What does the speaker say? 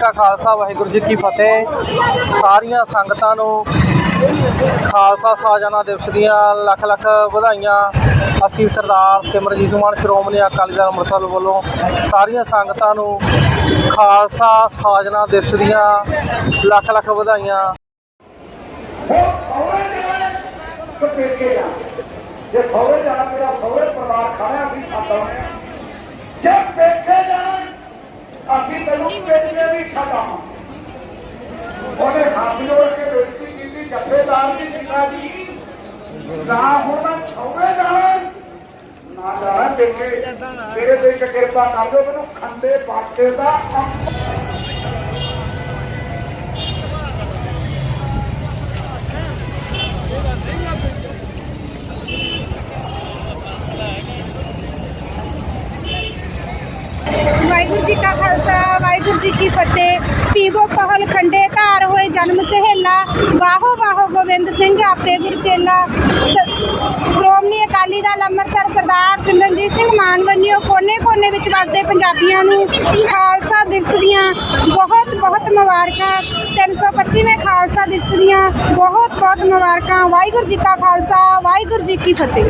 ਕਾ ਖਾਲਸਾ, ਵਾਹਿਗੁਰੂ ਜੀ ਕੀ ਫਤਿਹ। ਸਾਰੀਆਂ ਸੰਗਤਾਂ ਨੂੰ ਖਾਲਸਾ ਸਾਜਨਾ ਦਿਵਸ ਦੀਆਂ ਲੱਖ ਲੱਖ ਵਧਾਈਆਂ। ਅਸੀਂ ਸਰਦਾਰ ਸਿਮਰਜੀਤ ਮਾਨ, ਸ਼੍ਰੋਮਣੀ ਅਕਾਲੀ ਦਲ ਅੰਮ੍ਰਿਤਸਰ ਵੱਲੋਂ ਸਾਰੀਆਂ ਸੰਗਤਾਂ ਨੂੰ ਖਾਲਸਾ ਸਾਜਨਾ ਦਿਵਸ ਦੀਆਂ ਲੱਖ ਲੱਖ ਵਧਾਈਆਂ। ਜੇ ਸਹੁਰੇ ਜਾਣਾ, ਮੇਰਾ ਸਹੁਰੇ ਪਰਿਵਾਰ ਖੜਿਆ ਸੀ ਛੱਡਾਉਣੇ ਜੇ ਪੇਕੇ ਜਾਣਾ ਅਸੀਂ ਤੈਨੂੰ ਪੇਕੇ ਵੀ ਛੱਡਾਂ ਉਹਨੇ ਹੱਥ ਜੋੜ ਕੇ ਬੇਨਤੀ ਕੀਤੀ, ਜੱਥੇਦਾਰ ਜੀ, ਪਿਤਾ ਜੀ, ਨਾ ਹੁਣ ਮੈਂ ਸਹੁਰੇ ਜਾਣਾ। ਨਾ ਜਾਣਾ ਪੇਕੇ ਮੇਰੇ ਤੇ ਇੱਕ ਕਿਰਪਾ ਕਰ ਦਿਓ, ਮੈਨੂੰ ਖੰਡੇ ਬਾਟੇ ਦਾ ਵਾਹਿਗੁਰੂ ਜੀ ਕਾ ਖਾਲਸਾ ਵਾਹਿਗੁਰੂ ਜੀ ਕੀ ਫਤਿਹ ਪੀਵੋ ਖੰਡੇ ਧਾਰ ਹੋਏ ਜਨਮ ਸਹੇਲਾ। ਵਾਹੋ ਵਾਹੋ ਗੋਬਿੰਦ ਸਿੰਘ ਆਪੇ ਗੁਰਚੇਲਾ ਸ- ਸ਼੍ਰੋਮਣੀ ਅਕਾਲੀ ਦਲ ਅੰਮ੍ਰਿਤਸਰ ਸਰਦਾਰ ਸਿਮਰਨਜੀਤ ਸਿੰਘ ਮਾਨ ਵੰਨਿਓ ਕੋਨੇ-ਕੋਨੇ ਵਿੱਚ ਵਸਦੇ ਪੰਜਾਬੀਆਂ ਨੂੰ। ਖਾਲਸਾ ਦਿਵਸ ਦੀਆਂ ਬਹੁਤ ਬਹੁਤ ਮੁਬਾਰਕਾਂ। 325ਵੇਂ ਖਾਲਸਾ ਦਿਵਸ ਦੀਆਂ ਬਹੁਤ ਬਹੁਤ ਮੁਬਾਰਕਾਂ। ਵਾਹਿਗੁਰੂ ਜੀ ਕਾ ਖਾਲਸਾ, ਵਾਹਿਗੁਰੂ ਜੀ ਕੀ ਫਤਿਹ।